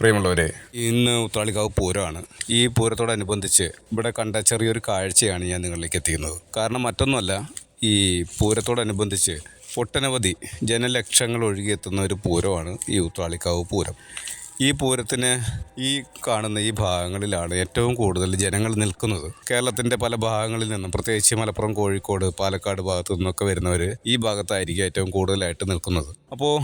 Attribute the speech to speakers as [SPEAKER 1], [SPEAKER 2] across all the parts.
[SPEAKER 1] പ്രിയമുള്ളവരെ. ഇന്ന് ഉത്രാളിക്കാവ് പൂരമാണ്. ഈ പൂരത്തോടനുബന്ധിച്ച് ഇവിടെ കണ്ട ചെറിയൊരു കാഴ്ചയാണ് ഞാൻ നിങ്ങളിലേക്ക് എത്തിക്കുന്നത്. കാരണം മറ്റൊന്നുമല്ല ഈ പൂരത്തോടനുബന്ധിച്ച് ഒട്ടനവധി ജനലക്ഷങ്ങൾ ഒഴുകിയെത്തുന്ന ഒരു പൂരമാണ് ഈ ഉത്രാളിക്കാവ് പൂരം. ഈ പൂരത്തിന് ഈ കാണുന്ന ഈ ഭാഗങ്ങളിലാണ് ഏറ്റവും കൂടുതൽ ജനങ്ങൾ നിൽക്കുന്നത്. കേരളത്തിന്റെ പല ഭാഗങ്ങളിൽ നിന്നും പ്രത്യേകിച്ച് മലപ്പുറം കോഴിക്കോട് പാലക്കാട് ഭാഗത്തു നിന്നൊക്കെ വരുന്നവർ ഈ ഭാഗത്തായിരിക്കും ഏറ്റവും കൂടുതലായിട്ട് നിൽക്കുന്നത്. അപ്പോൾ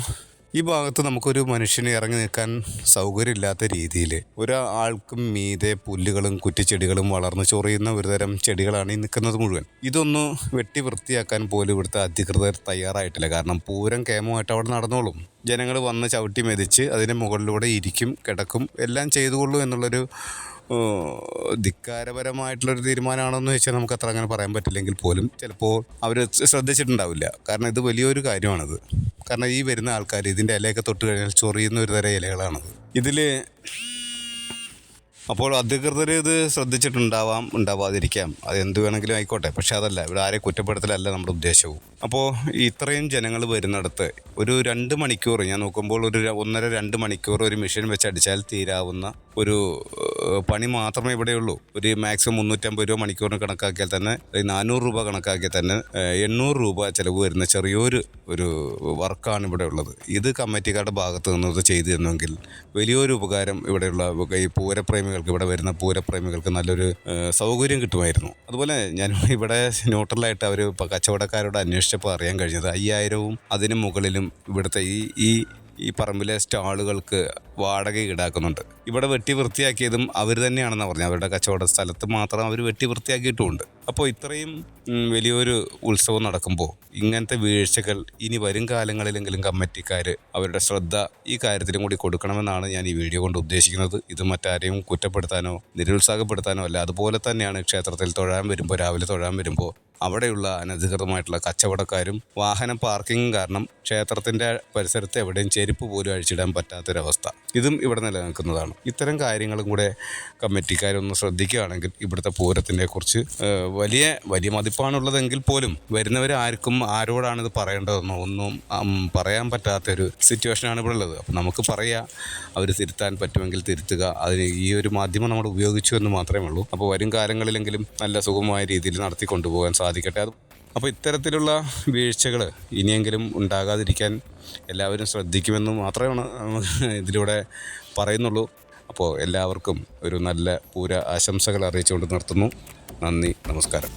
[SPEAKER 1] ഈ ഭാഗത്ത് നമുക്കൊരു മനുഷ്യനെ ഇറങ്ങി നിൽക്കാൻ സൗകര്യമില്ലാത്ത രീതിയിൽ ഒരാൾക്കും മീതെ പുല്ലുകളും കുറ്റിച്ചെടികളും വളർന്നു ചൊറിയുന്ന ഒരുതരം ചെടികളാണ് ഈ നിൽക്കുന്നത് മുഴുവൻ. ഇതൊന്ന് വെട്ടി വൃത്തിയാക്കാൻ പോലും ഇവിടുത്തെ അധികൃതർ തയ്യാറായിട്ടില്ല. കാരണം പൂരം കേമമായിട്ട് അവിടെ നടന്നോളും. ജനങ്ങൾ വന്ന് ചവിട്ടി മെതിച്ച് അതിന് മുകളിലൂടെ ഇരിക്കും കിടക്കും എല്ലാം ചെയ്തുകൊള്ളൂ എന്നുള്ളൊരു ധിക്കാരപരമായിട്ടുള്ളൊരു തീരുമാനമാണെന്ന് വെച്ചാൽ നമുക്ക് അത്ര അങ്ങനെ പറയാൻ പറ്റില്ലെങ്കിൽ പോലും ചിലപ്പോൾ അവർ ശ്രദ്ധിച്ചിട്ടുണ്ടാവില്ല. കാരണം ഇത് വലിയൊരു കാര്യമാണത്. കാരണം ഈ വരുന്ന ആൾക്കാർ ഇതിന്റെ ഇലയൊക്കെ തൊട്ട് കഴിഞ്ഞാൽ ചൊറിയുന്ന ഒരു തരം ഇലകളാണത്. ഇതിൽ അപ്പോൾ അധികൃതർ ഇത് ശ്രദ്ധിച്ചിട്ടുണ്ടാവാം ഉണ്ടാവാതിരിക്കാം. അത് എന്ത് വേണമെങ്കിലും ആയിക്കോട്ടെ. പക്ഷേ അതല്ല ഇവിടെ ആരെ കുറ്റപ്പെടുത്തലല്ല നമ്മുടെ ഉദ്ദേശവും. അപ്പോൾ ഇത്രയും ജനങ്ങൾ വരുന്നിടത്ത് ഒരു രണ്ട് മണിക്കൂർ ഞാൻ നോക്കുമ്പോൾ ഒരു ഒന്നര രണ്ട് മണിക്കൂർ ഒരു മെഷീൻ വെച്ച് അടിച്ചാൽ തീരാവുന്ന ഒരു പണി മാത്രമേ ഇവിടെയുള്ളൂ. ഒരു മാക്സിമം മുന്നൂറ്റമ്പത് രൂപ മണിക്കൂറിന് കണക്കാക്കിയാൽ തന്നെ നാനൂറ് രൂപ കണക്കാക്കിയാൽ തന്നെ എണ്ണൂറ് രൂപ ചിലവ് വരുന്ന ചെറിയൊരു ഒരു വർക്കാണ് ഇവിടെ ഉള്ളത്. ഇത് കമ്മിറ്റിക്കാരുടെ ഭാഗത്തു ഇത് ചെയ്തു തന്നെങ്കിൽ വലിയൊരു ഉപകാരം ഇവിടെയുള്ള ഈ പൂരപ്രേമികൾക്ക് ഇവിടെ വരുന്ന പൂരപ്രേമികൾക്ക് നല്ലൊരു സൗകര്യം കിട്ടുമായിരുന്നു. അതുപോലെ ഞാൻ ഇവിടെ ന്യൂട്രലായിട്ട് അവർ കച്ചവടക്കാരോട് അന്വേഷിച്ചപ്പോൾ അറിയാൻ കഴിഞ്ഞത് അയ്യായിരവും അതിന് മുകളിലും ഇവിടുത്തെ ഈ ഈ ഈ പറമ്പിലെ സ്റ്റാളുകൾക്ക് വാടക ഈടാക്കുന്നുണ്ട്. ഇവിടെ വെട്ടി വൃത്തിയാക്കിയതും അവർ തന്നെയാണെന്ന് പറഞ്ഞു അവരുടെ കച്ചവട സ്ഥലത്ത് മാത്രം അവർ വെട്ടി വൃത്തിയാക്കിയിട്ടുമുണ്ട്. അപ്പോൾ ഇത്രയും വലിയൊരു ഉത്സവം നടക്കുമ്പോൾ ഇങ്ങനത്തെ വീഴ്ചകൾ ഇനി വരും കാലങ്ങളിലെങ്കിലും കമ്മിറ്റിക്കാർ അവരുടെ ശ്രദ്ധ ഈ കാര്യത്തിലും കൂടി കൊടുക്കണമെന്നാണ് ഞാൻ ഈ വീഡിയോ കൊണ്ട് ഉദ്ദേശിക്കുന്നത്. ഇത് മറ്റാരെയും കുറ്റപ്പെടുത്താനോ നിരുത്സാഹപ്പെടുത്താനോ അല്ല അതുപോലെ തന്നെയാണ് ക്ഷേത്രത്തിൽ തൊഴാൻ വരുമ്പോൾ രാവിലെ തൊഴാൻ വരുമ്പോൾ അവിടെയുള്ള അനധികൃതമായിട്ടുള്ള കച്ചവടക്കാരും വാഹനം പാർക്കിംഗ് കാരണം ക്ഷേത്രത്തിന്റെ പരിസരത്ത് എവിടെയും ചെരുപ്പ് പോലും അഴിച്ചിടാൻ പറ്റാത്തൊരവസ്ഥ. ഇതും ഇവിടെ നിലനിൽക്കുന്നതാണ്. ഇത്തരം കാര്യങ്ങളും കൂടെ കമ്മിറ്റിക്കാരൊന്ന് ശ്രദ്ധിക്കുകയാണെങ്കിൽ ഇവിടുത്തെ പൂരത്തിനെ കുറിച്ച് വലിയ വലിയ മതിപ്പാണുള്ളതെങ്കിൽ പോലും വരുന്നവർ ആർക്കും ആരോടാണ് ഇത് പറയേണ്ടതെന്നോ ഒന്നും പറയാൻ പറ്റാത്തൊരു സിറ്റുവേഷനാണ് ഇവിടെ ഉള്ളത്. അപ്പം നമുക്ക് പറയാം അവർ തിരുത്താൻ പറ്റുമെങ്കിൽ തിരുത്തുക. അതിന് ഈ ഒരു മാധ്യമം നമ്മൾ ഉപയോഗിച്ചു എന്ന് മാത്രമേ ഉള്ളൂ. അപ്പോൾ വരും കാലങ്ങളിലെങ്കിലും നല്ല സുഗമമായ രീതിയിൽ നടത്തി കൊണ്ടുപോകാൻ സാധിക്കട്ടെ അത് അപ്പോൾ ഇത്തരത്തിലുള്ള വീഴ്ചകൾ ഇനിയെങ്കിലും ഉണ്ടാകാതിരിക്കാൻ എല്ലാവരും ശ്രദ്ധിക്കുമെന്ന് മാത്രമാണ് ഇതിലൂടെ പറയുന്നുള്ളൂ. അപ്പോൾ എല്ലാവർക്കും ഒരു നല്ല പൂര ആശംസകൾ അറിയിച്ചുകൊണ്ട് നിർത്തുന്നു. നന്ദി നമസ്കാരം.